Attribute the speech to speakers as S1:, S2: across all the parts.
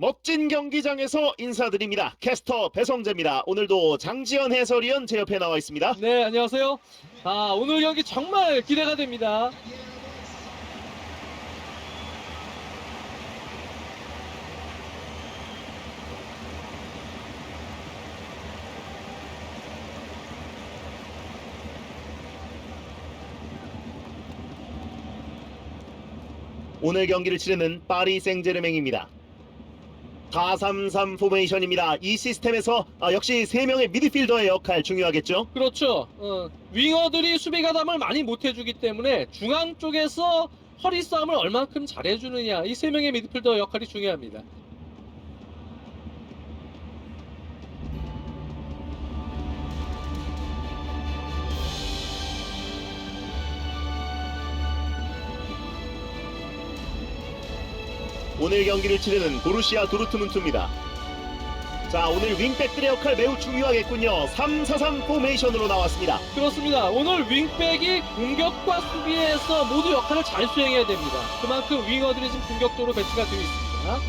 S1: 멋진 경기장에서 인사드립니다. 캐스터 배성재입니다. 오늘도 장지현 해설위원 제 옆에 나와 있습니다.
S2: 네, 안녕하세요. 아, 오늘 경기 정말 기대가 됩니다.
S1: 오늘 경기를 치르는 파리 생제르맹입니다. 433 포메이션입니다. 이 시스템에서 아, 역시 3명의 미드필더의 역할 중요하겠죠?
S2: 그렇죠. 어, 윙어들이 수비 가담을 많이 못 해주기 때문에 중앙 쪽에서 허리 싸움을 얼만큼 잘해주느냐 이 세 명의 미드필더 역할이 중요합니다.
S1: 오늘 경기를 치르는 보루시아 도르트문트입니다. 자, 오늘 윙백들의 역할 매우 중요하겠군요. 343 포메이션으로 나왔습니다.
S2: 그렇습니다. 오늘 윙백이 공격과 수비에서 모두 역할을 잘 수행해야 됩니다. 그만큼 윙어들이 지금 공격적으로 배치가 되어 있습니다.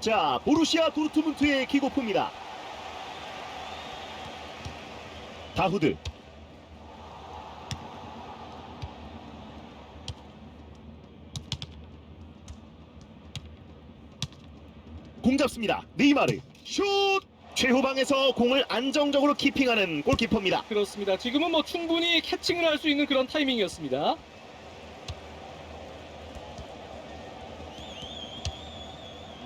S1: 자, 보루시아 도르트문트의 킥오프입니다. 다후드. 공 잡습니다. 네이마르. 슛! 최후방에서 공을 안정적으로 키핑하는 골키퍼입니다.
S2: 그렇습니다. 지금은 뭐 충분히 캐칭을 할 수 있는 그런 타이밍이었습니다.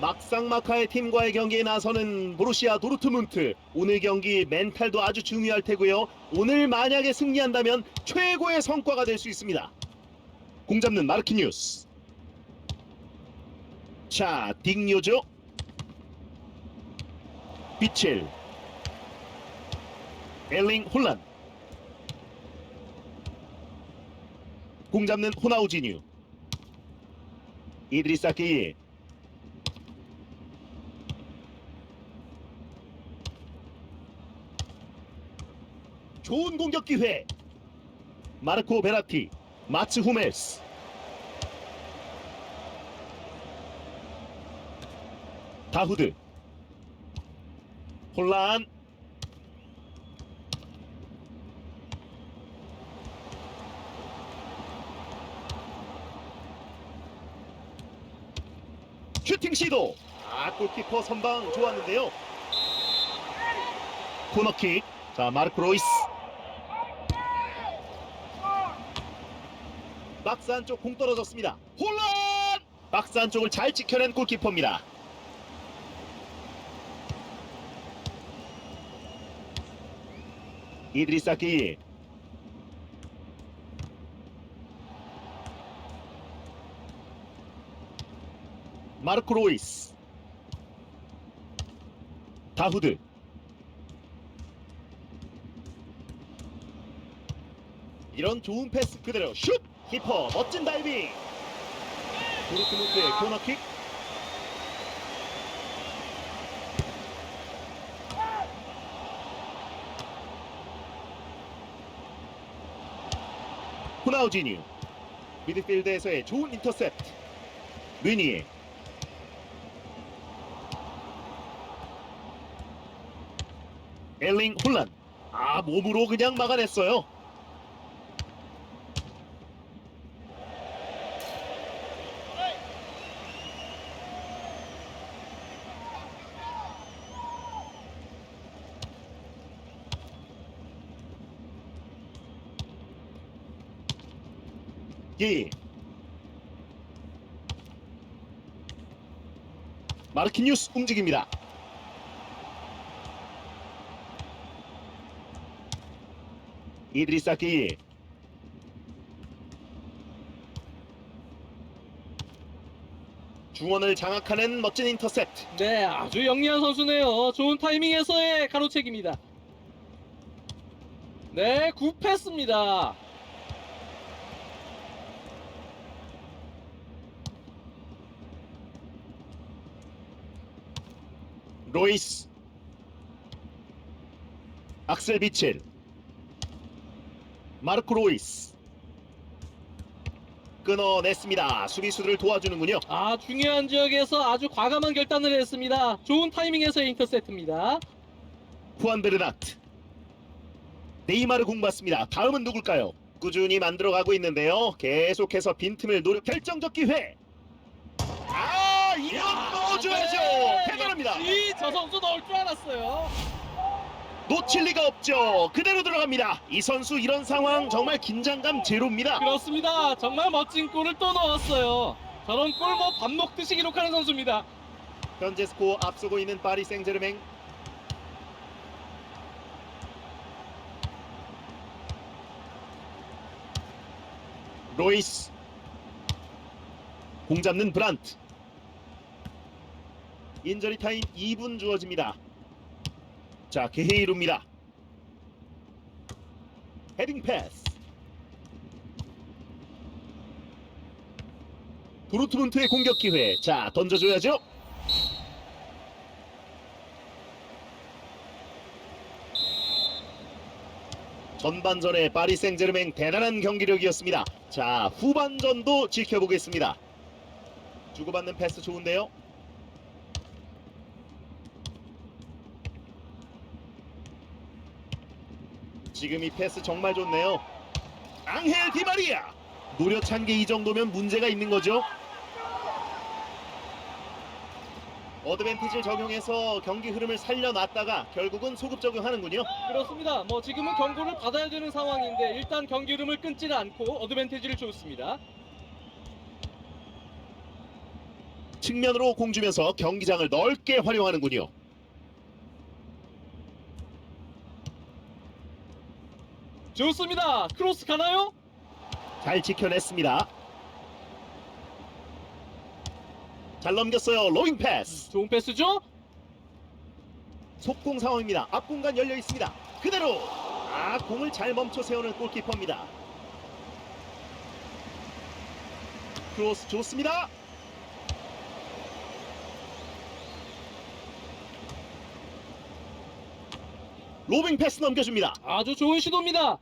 S1: 막상막하의 팀과의 경기에 나서는 보루시아 도르트문트 오늘 경기 멘탈도 아주 중요할 테고요 오늘 만약에 승리한다면 최고의 성과가 될 수 있습니다 공 잡는 마르키뉴스 자 딩요죠 비첼 엘링 홀란 공 잡는 호나우지뉴 이드리사키 좋은 공격 기회. 마르코 베라티, 마츠 후메스. 다후드. 혼란. 슈팅 시도. 아, 골키퍼 선방 좋았는데요. 코너킥. 자, 마르코 로이스. 박스 안쪽 공 떨어졌습니다. 홀란! 박스 안쪽을 잘 지켜낸 골키퍼입니다. 이드리사키 마르코 로이스 다후드 이런 좋은 패스 그대로 슛! 키퍼 멋진 다이빙! 도르트문트의 코너킥 호나우지뉴. 미드필드에서의 좋은 인터셉트. 르니에. 엘링 홀란. 아 몸으로 그냥 막아냈어요 예. 마르키뉴스 움직입니다. 이드리사키 중원을 장악하는 멋진 인터셉트.
S2: 네, 아주 영리한 선수네요. 좋은 타이밍에서의 가로채기입니다. 네, 굿패스입니다.
S1: 로이스 악셀 비첼 마르코 로이스 끊어냈습니다. 수비수들을 도와주는군요.
S2: 아 중요한 지역에서 아주 과감한 결단을 했습니다. 좋은 타이밍에서 인터셉트입니다.
S1: 후안 베르나트. 네이마르 공 받습니다. 다음은 누굴까요? 꾸준히 만들어가고 있는데요. 계속해서 빈틈을 노려 결정적 기회. 아 이건 넣어줘야죠.
S2: 역시 저 선수 넣을 줄 알았어요.
S1: 놓칠 리가 없죠. 그대로 들어갑니다. 이 선수 이런 상황 정말 긴장감 제로입니다.
S2: 그렇습니다. 정말 멋진 골을 또 넣었어요. 저런 골 뭐 밥 먹듯이 기록하는 선수입니다.
S1: 현재 스코어 앞서고 있는 파리 생제르맹. 로이스. 공 잡는 브란트. 인저리 타임 2분 주어집니다. 자, 게헤이루입니다. 헤딩 패스. 도르트문트의 공격 기회. 자, 던져줘야죠. 전반전에 파리 생제르맹 대단한 경기력이었습니다. 자, 후반전도 지켜보겠습니다. 주고받는 패스 좋은데요. 지금 이 패스 정말 좋네요. 앙헬 디마리아. 노려찬 게 이 정도면 문제가 있는 거죠. 어드밴티지를 적용해서 경기 흐름을 살려놨다가 결국은 소급 적용하는군요.
S2: 그렇습니다. 뭐 지금은 경고를 받아야 되는 상황인데 일단 경기 흐름을 끊지는 않고 어드밴티지를 줬습니다.
S1: 측면으로 공 주면서 경기장을 넓게 활용하는군요.
S2: 좋습니다. 크로스 가나요?
S1: 잘 지켜냈습니다. 잘 넘겼어요. 로잉 패스.
S2: 좋은 패스죠?
S1: 속공 상황입니다. 앞 공간 열려 있습니다. 그대로 아 공을 잘 멈춰 세우는 골키퍼입니다. 크로스 좋습니다. 로빙 패스 넘겨줍니다.
S2: 아주 좋은 시도입니다.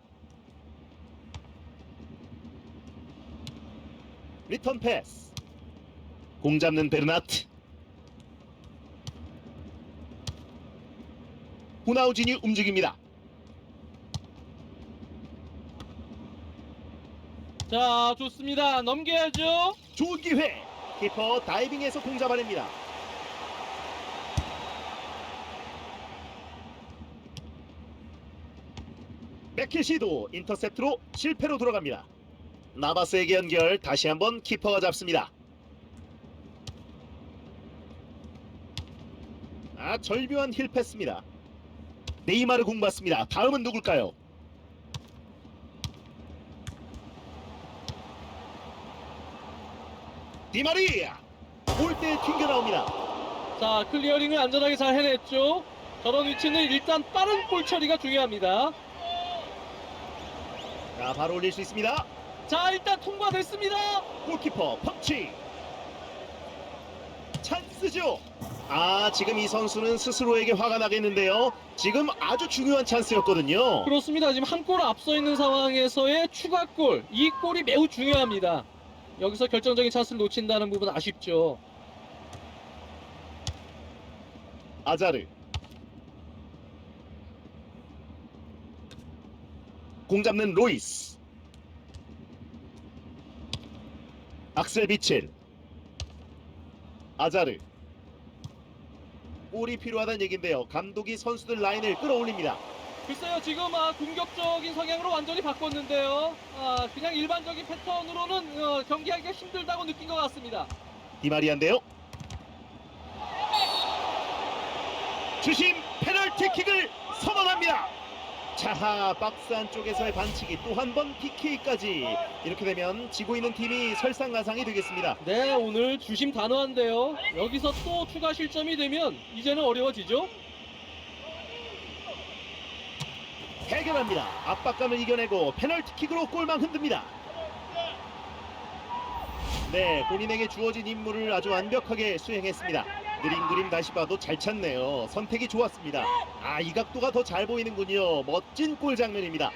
S1: 리턴 패스. 공 잡는 베르나트. 호나우진이 움직입니다.
S2: 자, 좋습니다. 넘겨야죠.
S1: 좋은 기회. 키퍼 다이빙해서 공 잡아냅니다. 맥힐 시도 인터셉트로 실패로 돌아갑니다. 나바스에게 연결 다시 한번 키퍼가 잡습니다. 아 절묘한 힐 패스입니다. 네이마르 공 받습니다. 다음은 누굴까요? 디마리아 골대에 튕겨 나옵니다.
S2: 자, 클리어링을 안전하게 잘 해냈죠. 저런 위치는 일단 빠른 볼 처리가 중요합니다.
S1: 자 바로 올릴 수 있습니다.
S2: 자, 일단 통과됐습니다.
S1: 골키퍼 펀치 찬스죠. 아 지금 이 선수는 스스로에게 화가 나겠는데요. 지금 아주 중요한 찬스였거든요.
S2: 그렇습니다. 지금 한 골 앞서 있는 상황에서의 추가골. 이 골이 매우 중요합니다. 여기서 결정적인 찬스를 놓친다는 부분 아쉽죠.
S1: 아자르 공 잡는 로이스 악셀 비칠 아자르. 골이 필요하다는 얘긴데요. 감독이 선수들 라인을 끌어올립니다.
S2: 글쎄요, 지금 아, 공격적인 성향으로 완전히 바꿨는데요. 아, 그냥 일반적인 패턴으로는 어, 경기하기가 힘들다고 느낀 것 같습니다.
S1: 디마리아인데요. 주심 페널티킥을 선언합니다 자하 박스 안쪽에서의 반칙이 또 한 번 PK까지 이렇게 되면 지고 있는 팀이 설상가상이 되겠습니다
S2: 네, 오늘 주심 단호한데요. 여기서 또 추가 실점이 되면 이제는 어려워지죠.
S1: 해결합니다. 압박감을 이겨내고 페널티킥으로 골망 흔듭니다. 네, 본인에게 주어진 임무를 아주 완벽하게 수행했습니다. 느린 그림 다시 봐도 잘 찼네요. 선택이 좋았습니다. 아, 이 각도가 더 잘 보이는군요. 멋진 골 장면입니다.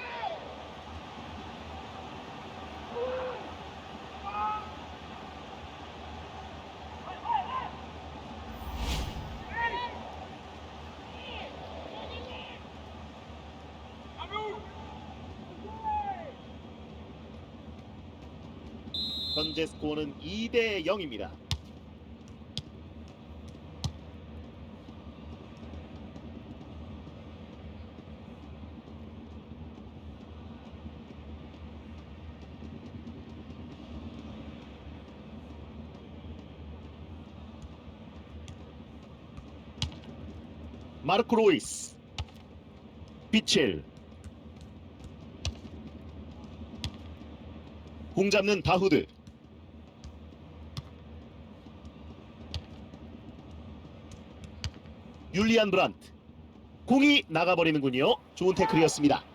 S1: 현재 스코어는 2대 0입니다. 마르코 로이스. 비첼. 공 잡는 다후드. 율리안 브란트. 공이 나가버리는군요. 좋은 태클이었습니다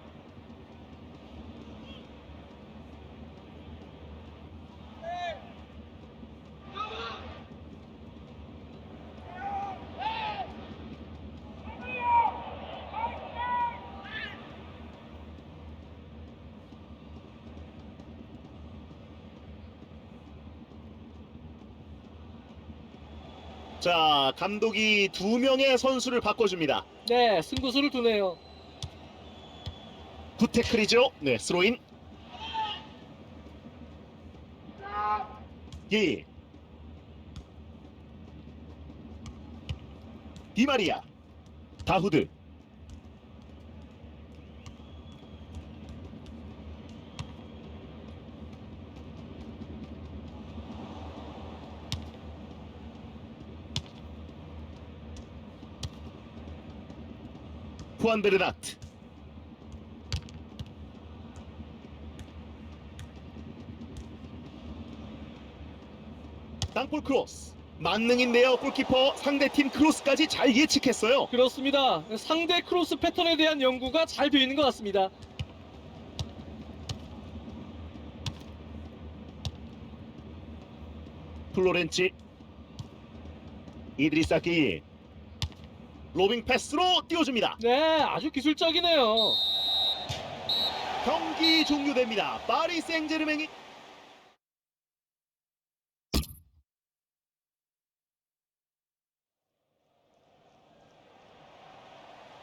S1: 자 감독이 두 명의 선수를 바꿔줍니다.
S2: 네, 승부수를 두네요.
S1: 굿태클이죠? 네 스로인. 예. 디마리아 다후드 후안 베르나트 땅볼 크로스. 만능인데요 골키퍼 상대팀 크로스까지 잘 예측했어요.
S2: 그렇습니다. 상대 크로스 패턴에 대한 연구가 잘 되어 있는 것 같습니다.
S1: 플로렌치. 이드리사키 로빙 패스로 띄워줍니다.
S2: 네, 아주 기술적이네요.
S1: 경기 종료됩니다. 파리 생제르맹이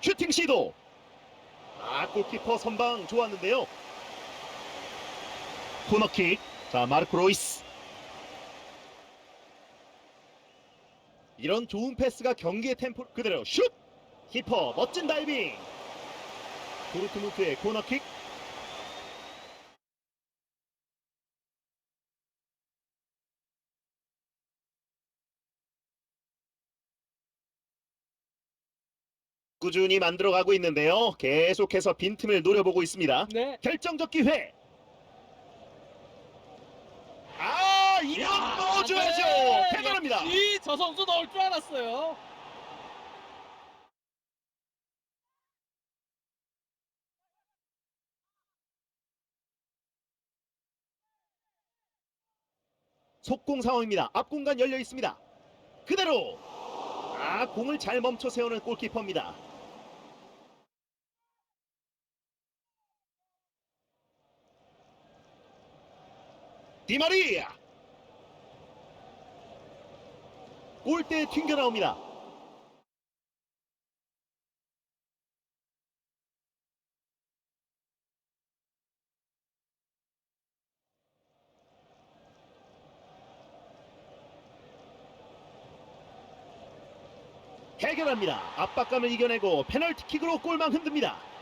S1: 슈팅 시도. 아 골키퍼 선방 좋았는데요. 코너킥. 자 마르코 로이스 이런 좋은 패스가 경기의 템포 그대로 슛 키퍼 멋진 다이빙 도르트문트의 코너킥 꾸준히 만들어가고 있는데요. 계속해서 빈틈을 노려보고 있습니다.
S2: 네.
S1: 결정적 기회. 아, 이건
S2: 야,
S1: 넣어줘야죠.
S2: 네,
S1: 대단합니다.
S2: 저 선수 넣을 줄 알았어요.
S1: 속공 상황입니다. 앞 공간 열려 있습니다. 그대로. 아, 공을 잘 멈춰 세우는 골키퍼입니다. 디마리아. 골대에 튕겨 나옵니다. 해결합니다. 압박감을 이겨내고 페널티킥으로 골망 흔듭니다.